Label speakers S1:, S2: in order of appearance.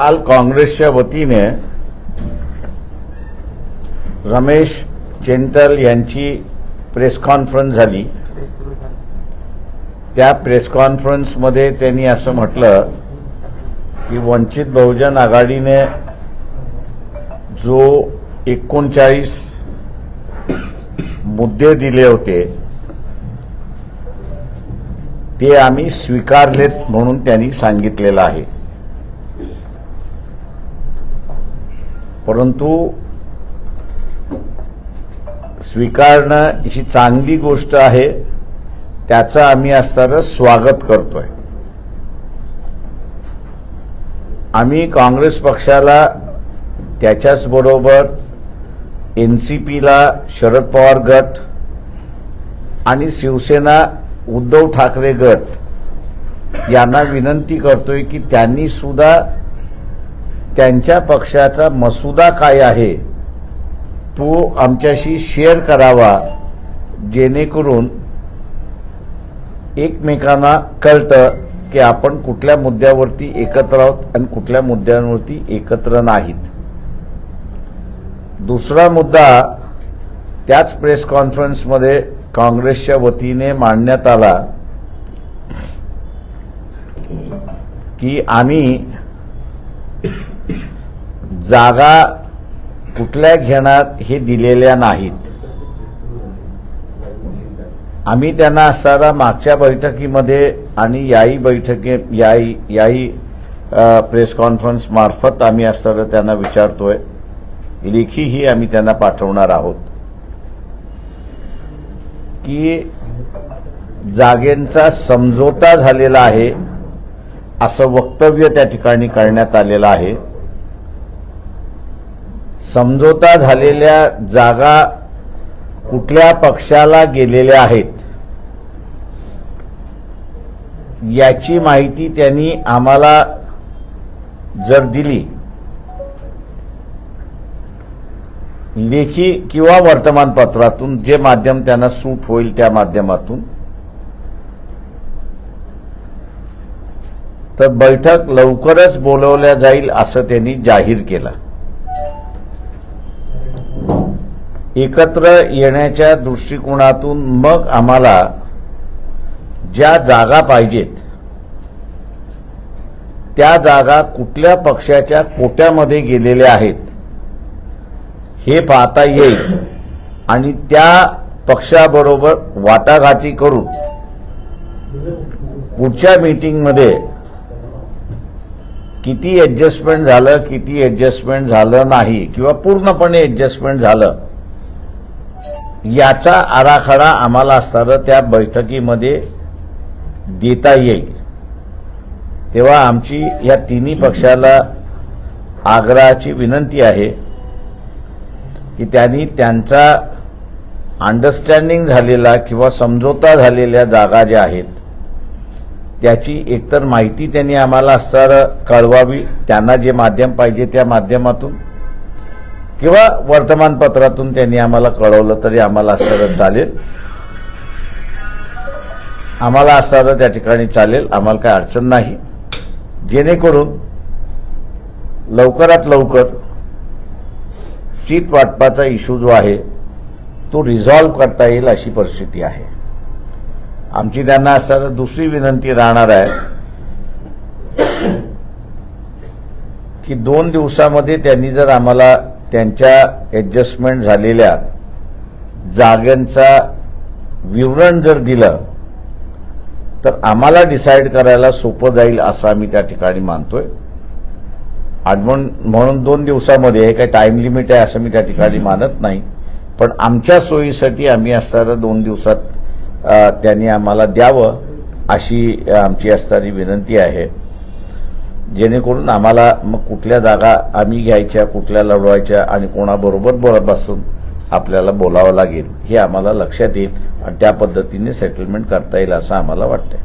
S1: काल काँग्रेसच्या वतीने रमेश चेंतल यांची प्रेस कॉन्फरन्स झाली. त्या प्रेस कॉन्फरन्समध्ये त्यांनी असं म्हटलं की वंचित बहुजन आघाडीने जो एकोणचाळीस मुद्दे दिले होते ते आम्ही स्वीकारलेत म्हणून त्यांनी सांगितलेलं आहे. परंतु स्वीकारणं ही चांगली गोष्ट आहे त्याचं आम्ही असणारं स्वागत करतोय. आम्ही काँग्रेस पक्षाला त्याच्याच बरोबर एनसीपीला शरद पवार गट आणि शिवसेना उद्धव ठाकरे गट यांना विनंती करतोय की त्यांनी सुद्धा त्यांच्या पक्षाचा मसुदा काय आहे तो आमच्याशी शेअर करावा जेणेकरून एकमेकांना कळतं की आपण कुठल्या मुद्द्यावरती एकत्र आहोत आणि कुठल्या मुद्द्यांवरती एकत्र नाहीत. दुसरा मुद्दा त्याच प्रेस कॉन्फरन्समध्ये काँग्रेसच्या वतीने मांडण्यात आला की आम्ही जागा कुठल्या घेणार हे दिलेल्या नाहीत. आम्ही त्यांना असताना मागच्या बैठकीमध्ये आणि याही बैठकी याही याही प्रेस कॉन्फरन्स मार्फत आम्ही असताना त्यांना विचारतोय. लेखीही आम्ही त्यांना पाठवणार आहोत. की जागेंचा समझोता झालेला आहे असं वक्तव्य त्या ठिकाणी करण्यात आलेलं आहे. समझोता झालेल्या जागा कुठल्या पक्षाला गेलेल्या आहेत? याची माहिती त्यांनी आम्हाला जर दिली लेखी किंवा वर्तमानपत्रातून जे माध्यम त्यांना सूट होईल त्या माध्यमातून तर बैठक लवकरच बोलवल्या जाईल असं त्यांनी जाहीर केलं. एकत्र येण्याच्या दृष्टिकोनातून मग आम्हाला ज्या जागा पाहिजेत त्या जागा कुठल्या पक्षाच्या कोट्यामध्ये गेलेल्या आहेत हे पाहता येईल. आणि त्या पक्षाबरोबर वाटाघाटी करून पुढच्या मीटिंगमध्ये किती ऍडजस्टमेंट झालं किती ऍडजस्टमेंट झालं नाही किंवा पूर्णपणे ऍडजस्टमेंट झालं याचा आराखडा आम्हाला असताना त्या बैठकीमध्ये देता येईल. तेव्हा आमची या तिन्ही पक्षाला आग्रहाची विनंती आहे की त्यांनी त्यांचा अंडरस्टँडिंग झालेला किंवा समझोता झालेल्या जागा ज्या आहेत त्याची एकतर माहिती त्यांनी आम्हाला असताना कळवावी त्यांना जे माध्यम पाहिजे त्या माध्यमातून किंवा वर्तमानपत्रातून त्यांनी आम्हाला कळवलं तरी आम्हाला असताना चालेल. आम्हाला असताना त्या ठिकाणी चालेल. आम्हाला काही अडचण नाही. जेणेकरून लवकरात लवकर सीट वाटपाचा इश्यू जो आहे तो रिझॉल्व्ह करता येईल अशी परिस्थिती आहे. आमची त्यांना असताना दुसरी विनंती राहणार आहे की दोन दिवसामध्ये त्यांनी जर आम्हाला त्यांच्या ॲडजस्टमेंट झालेल्या जागांचा विवरण जर दिलं तर आम्हाला डिसाईड करायला सोपं जाईल असं आम्ही त्या ठिकाणी मानतोय. आडवण म्हणून दोन दिवसामध्ये हे काही टाइम लिमिट आहे असं मी त्या ठिकाणी मानत नाही. पण आमच्या सोयीसाठी आम्ही असताना दोन दिवसात त्यांनी आम्हाला द्यावं अशी आमची असणारी विनंती आहे. जेणेकरून आम्हाला मग कुठल्या जागा आम्ही घ्यायच्या कुठल्या लढवायच्या आणि कोणाबरोबर बोलत बसून आपल्याला बोलावं लागेल हे आम्हाला लक्षात येईल आणि त्या पद्धतीने सेटलमेंट करता येईल असं आम्हाला वाटतं